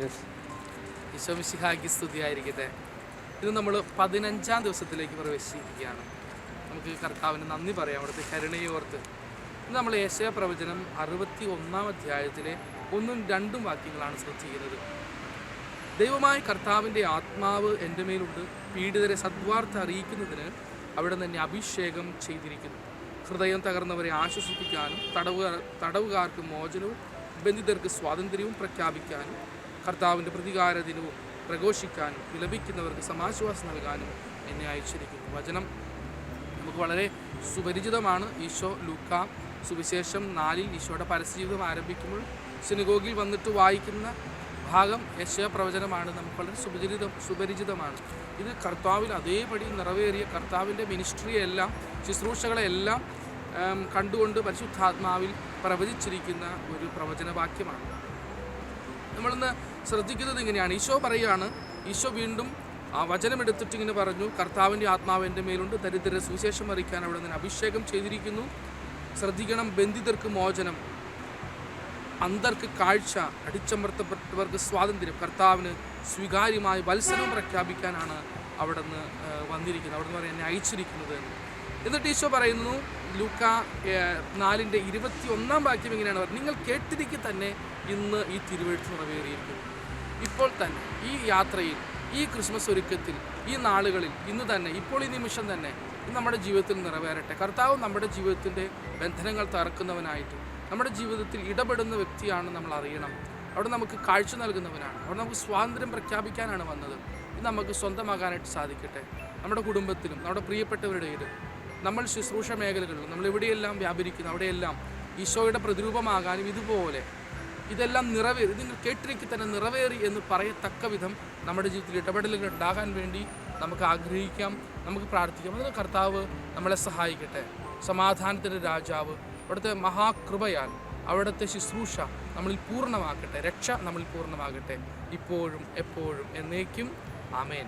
Yes ഈശോമിശിഹായ്ക്ക് സ്തുതിയായിരിക്കട്ടെ. ഇത് നമ്മൾ പതിനഞ്ചാം ദിവസത്തിലേക്ക് പ്രവേശിക്കുകയാണ് നമുക്ക് കർത്താവിന് നന്ദി പറയാം അവിടുത്തെ കരുണയോർത്ത് ഇന്ന് നമ്മൾ ഏശയ പ്രവചനം അറുപത്തി ഒന്നാം അധ്യായത്തിലെ ഒന്നും രണ്ടും വാക്യങ്ങളാണ് ശ്രദ്ധിക്കുന്നത്. ദൈവമായ കർത്താവിന്റെ ആത്മാവ് എന്റെ മേലുണ്ട്. പീഡിതരെ സദ്വാർത്ത അറിയിക്കുന്നതിന് അവിടെ തന്നെ അഭിഷേകം ചെയ്തിരിക്കുന്നു. ഹൃദയം തകർന്നവരെ ആശ്വസിപ്പിക്കാനും തടവുകാർ തടവുകാർക്ക് മോചനവും ബന്ധിതർക്ക് സ്വാതന്ത്ര്യവും പ്രഖ്യാപിക്കാനും കർത്താവിന്റെ പ്രതികാര ദിനവും പ്രഘോഷിക്കാനും വിലപിക്കുന്നവർക്ക് സമാശ്വാസം നൽകാനും എന്നെ അയച്ചിരിക്കുന്നു. വചനം നമുക്ക് വളരെ സുപരിചിതമാണ്. ഈശോ ലൂക്ക സുവിശേഷം നാലിൽ ഈശോയുടെ പരസ്യജീവിതം ആരംഭിക്കുമ്പോൾ സിനഗോഗിൽ വന്നിട്ട് വായിക്കുന്ന ഭാഗം യശയ പ്രവചനമാണ്. നമുക്ക് വളരെ സുപരിചിതം സുപരിചിതമാണ്. ഇത് കർത്താവിൽ അതേപടി നിറവേറിയ കർത്താവിന്റെ മിനിസ്ട്രിയെല്ലാം ശുശ്രൂഷകളെല്ലാം കണ്ടുകൊണ്ട് പരിശുദ്ധാത്മാവിൽ പ്രവചിച്ചിരിക്കുന്ന ഒരു പ്രവചനവാക്യമാണ്. നമ്മളൊന്ന് ശ്രദ്ധിക്കുന്നത് ഇങ്ങനെയാണ്. ഈശോ പറയുകയാണ് ഈശോ വീണ്ടും ആ വചനമെടുത്തിട്ട് ഇങ്ങനെ പറഞ്ഞു കർത്താവിന്റെ ആത്മാവ് എന്റെ മേലുണ്ട് ദരിദ്ര സുവിശേഷം അറിയിക്കാൻ അവിടെ നിന്ന് അഭിഷേകം ചെയ്തിരിക്കുന്നു. ശ്രദ്ധിക്കണം ബന്ധിതർക്ക് മോചനം അന്തർക്ക് കാഴ്ച അടിച്ചമർത്തപ്പെട്ടവർക്ക് സ്വാതന്ത്ര്യം കർത്താവിന് സ്വീകാര്യമായ വത്സരവും പ്രഖ്യാപിക്കാനാണ് അവിടെ നിന്ന് വന്നിരിക്കുന്നത് അവിടെ നിന്ന് പറയാൻ അയച്ചിരിക്കുന്നത് എന്ന്. എന്നിട്ട് ഈശോ പറയുന്നു ലൂക്ക നാലിന്റെ ഇരുപത്തി ഒന്നാം വാക്യം ഇങ്ങനെയാണ് പറഞ്ഞത്. നിങ്ങൾ കേട്ടിരിക്കെ തന്നെ ഇന്ന് ഈ തിരുവഴുത്ത് നിറവേറിയിരിക്കുന്നു. ഇപ്പോൾ തന്നെ ഈ യാത്രയിൽ ഈ ക്രിസ്മസ് ഒരുക്കത്തിൽ ഈ നാളുകളിൽ ഇന്ന് തന്നെ ഇപ്പോൾ ഈ നിമിഷം തന്നെ നമ്മുടെ ജീവിതത്തിൽ നിറവേറട്ടെ. കർത്താവ് നമ്മുടെ ജീവിതത്തിന്റെ ബന്ധനങ്ങൾ തറക്കുന്നവനായിട്ട് നമ്മുടെ ജീവിതത്തിൽ ഇടപെടുന്ന വ്യക്തിയാണ് നമ്മൾ അറിയണം. അവിടെ നമുക്ക് കാഴ്ച നൽകുന്നവനാണ്. അവിടെ നമുക്ക് സ്വാതന്ത്ര്യം പ്രഖ്യാപിക്കാനാണ് വന്നത്. ഇത് നമുക്ക് സ്വന്തമാകാനായിട്ട് സാധിക്കട്ടെ. നമ്മുടെ കുടുംബത്തിലും നമ്മുടെ പ്രിയപ്പെട്ടവരുടെ പ്രിയപ്പെട്ടവരുടെയിലും നമ്മൾ ശുശ്രൂഷ മേഖലകളിൽ നമ്മൾ എവിടെയെല്ലാം വ്യാപരിക്കുന്നു അവിടെയെല്ലാം ഈശോയുടെ പ്രതിരൂപമാകാനും ഇതുപോലെ ഇതെല്ലാം നിറവേറി ഇതിന് കേട്ടിരിക്കി തന്നെ നിറവേറി എന്ന് പറയത്തക്ക വിധം നമ്മുടെ ജീവിതത്തിൽ ഇടപെടലുകൾ ഉണ്ടാകാൻ വേണ്ടി നമുക്ക് ആഗ്രഹിക്കാം നമുക്ക് പ്രാർത്ഥിക്കാം. അതിന് കർത്താവ് നമ്മളെ സഹായിക്കട്ടെ. സമാധാനത്തിന്റെ രാജാവ് അവിടുത്തെ മഹാകൃപയാൽ അവിടുത്തെ ശുശ്രൂഷ നമ്മളിൽ പൂർണമാക്കട്ടെ രക്ഷ നമ്മളിൽ പൂർണമാകട്ടെ ഇപ്പോഴും എപ്പോഴും എന്നേക്കും. ആമേൻ.